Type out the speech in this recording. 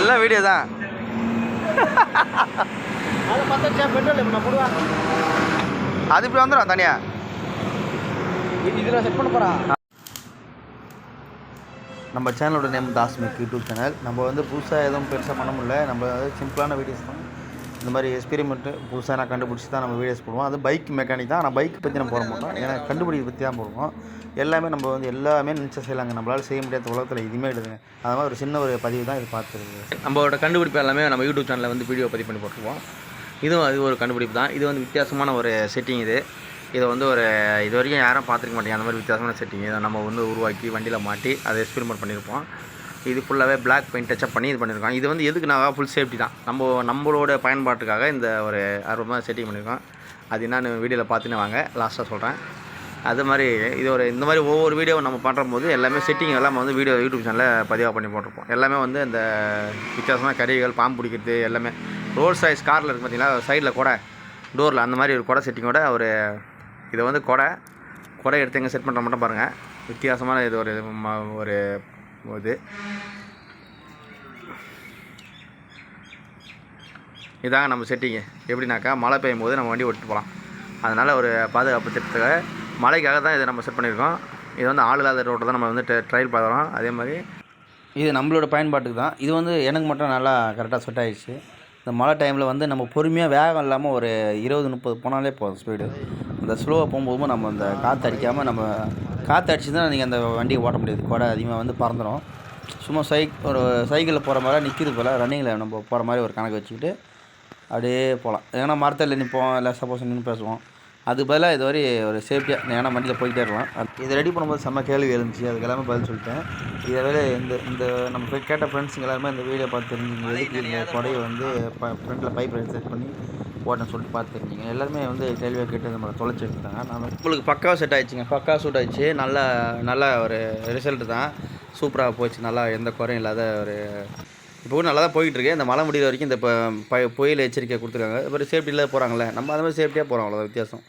எல்லாம் வீடியோ தான். அது இப்படி வந்துடும் தனியா? இதில் செக் பண்ண போகிறான் நம்ம சேனலோட நேம் தாஸ்மிக் யூடியூப் சேனல் நம்ம வந்து புதுசாக எதுவும் பெருசாக பண்ண முடியல. நம்ம சிம்பிளான வீடியோஸ் தான். இந்த மாதிரி எக்ஸ்பெரிமெண்ட்டு புதுசாக நான் கண்டுபிடிச்சி தான் நம்ம வீடியோஸ் போடுவோம். அது பைக் மெக்கானிக் தான். ஆனால் பைக் பற்றி நம்ம போட மாட்டோம். ஏன்னா கண்டுபிடிக்க பற்றி தான் போடுவோம். எல்லாமே நம்ம வந்து எல்லாமே நினச்சா செய்யலாங்க. நம்மளால் செய்ய முடியாத உலகத்தில் எதுவுமே இல்லைங்க. அது மாதிரி ஒரு சின்ன ஒரு பதிவு தான் இது பார்த்துருக்கு நம்மளோட கண்டுபிடிப்பு எல்லாமே நம்ம யூடியூப் சேனலில் வந்து வீடியோ பதிவு பண்ணி போட்டுருவோம் இதுவும் அது ஒரு கண்டுபிடிப்பு தான். இது வந்து வித்தியாசமான ஒரு செட்டிங் இது. இதை வந்து ஒரு இது வரைக்கும் யாரும் பார்த்துருக்க மாட்டேங்க. அந்த மாதிரி வித்தியாசமான செட்டிங் இதை நம்ம வந்து உருவாக்கி வண்டியில் மாட்டி அதை எக்ஸ்பெரிமெண்ட் பண்ணியிருப்போம். இது ஃபுல்லாகவே பிளாக் பெயிண்ட் டச்சப் பண்ணி இது பண்ணியிருக்கோம் இது வந்து எதுக்குனாக்கா ஃபுல் சேஃப்டி தான்? நம்ம நம்மளோட பயன்பாட்டுக்காக இந்த ஒரு ஆர்வமாக செட்டிங் பண்ணியிருக்கோம் அது என்னென்னு வீடியோவில் பார்த்துன்னு வாங்க. லாஸ்ட்டாக சொல்கிறேன் அது மாதிரி இது ஒரு இந்த மாதிரி ஒவ்வொரு வீடியோ நம்ம பண்ணுறம்போது எல்லாமே செட்டிங் எல்லாம் வந்து வீடியோ யூடியூப் சேனலில் பதிவாக பண்ணி போட்டிருப்போம். எல்லாமே வந்து இந்த வித்தியாசமான கருவிகள் பாம்பு பிடிக்கிறது எல்லாமே. ரோல்ஸ் சைஸ் காரில் இருக்குது பார்த்திங்கன்னா சைடில் கூட டோரில் அந்த மாதிரி ஒரு கொடை செட்டிங்கோட ஒரு இதை வந்து கொடை கொடை எடுத்து எங்கே செட் பண்ணுற மட்டும் பாருங்கள் வித்தியாசமான இது ஒரு ஒரு போது இதாங்க நம்ம செட்டிங்கு எப்படின்னாக்கா மழை பெய்யும் போது நம்ம வண்டி ஓட்டிட்டு போகலாம். அதனால் ஒரு பாதுகாப்பு திட்டத்துக்காக மழைக்காக தான் இதை நம்ம செட் பண்ணியிருக்கோம். இது வந்து ஆள் இல்லாத ரோட்டில் தான் நம்ம வந்து ட்ரையல் பார்க்குறோம். அதே மாதிரி இது நம்மளோட பயன்பாட்டுக்கு தான். இது வந்து எனக்கு மட்டும் நல்லா கரெக்டாக செட் ஆகிடுச்சு இந்த மழை டைமில் வந்து நம்ம பொறுமையாக வேகம் இல்லாமல் ஒரு இருபது முப்பது போனாலே போதும் ஸ்பீடு இந்த ஸ்லோவாக போகும்போது நம்ம அந்த காற்று அடிக்காமல் நம்ம காற்று அடிச்சு நீங்கள் அந்த வண்டியை ஓட்ட முடியாது. கொடை அதிகமாக வந்து பறந்துடும் சும்மா சைக் ஒரு சைக்கிளில் போகிற மாதிரி நிற்கிறது போல் ரன்னிங்கில் நம்ம போகிற மாதிரி ஒரு கணக்கு வச்சுக்கிட்டு அப்படியே போகலாம் ஏன்னா மரத்தில் நிற்போம் இல்லை சப்போஸ் நின்று பேசுவோம். அதுக்கு பதிலாக இது வரை ஒரு சேஃப்டியாக ஏன்னா வண்டியில் போயிட்டே இருக்கலாம். இதை ரெடி பண்ணும்போது செம்ம கேள்வி இருந்துச்சு அதுக்கு எல்லாமே பதில் சொல்லிட்டேன். இதை விட இந்த இந்த நம்ம போய் கேட்ட ஃப்ரெண்ட்ஸுங்க எல்லாருமே இந்த வீடியோ பார்த்து தெரிஞ்சுங்க எதுக்கு இந்த கொடையை வந்து ஃப்ரண்ட்டில் பைப் செட் பண்ணி போட்டேன்னு சொல்லிட்டு பார்த்து தெரிஞ்சுங்க எல்லாருமே வந்து கேள்வியாக கேட்டு நம்மளை தொலைச்சி எடுத்துட்டாங்க நான் உங்களுக்கு பக்காவாக செட் ஆயிடுச்சுங்க. பக்கா சூட் ஆயிடுச்சு. நல்ல நல்ல ஒரு ரிசல்ட்டு தான். சூப்பராக போச்சு. நல்லா எந்த குறையும் இல்லாத ஒரு இப்போ நல்லா தான் போயிட்டு இருக்கு இந்த மழை முடிகிற வரைக்கும் இந்த இப்போ ப புயல் எச்சரிக்கை கொடுத்துருக்காங்க. அப்புறம் சேஃப்டியில் போகிறாங்களே நம்ம அது மாதிரி சேஃப்டியாக போகிறோம் அவ்வளோ வித்தியாசம்.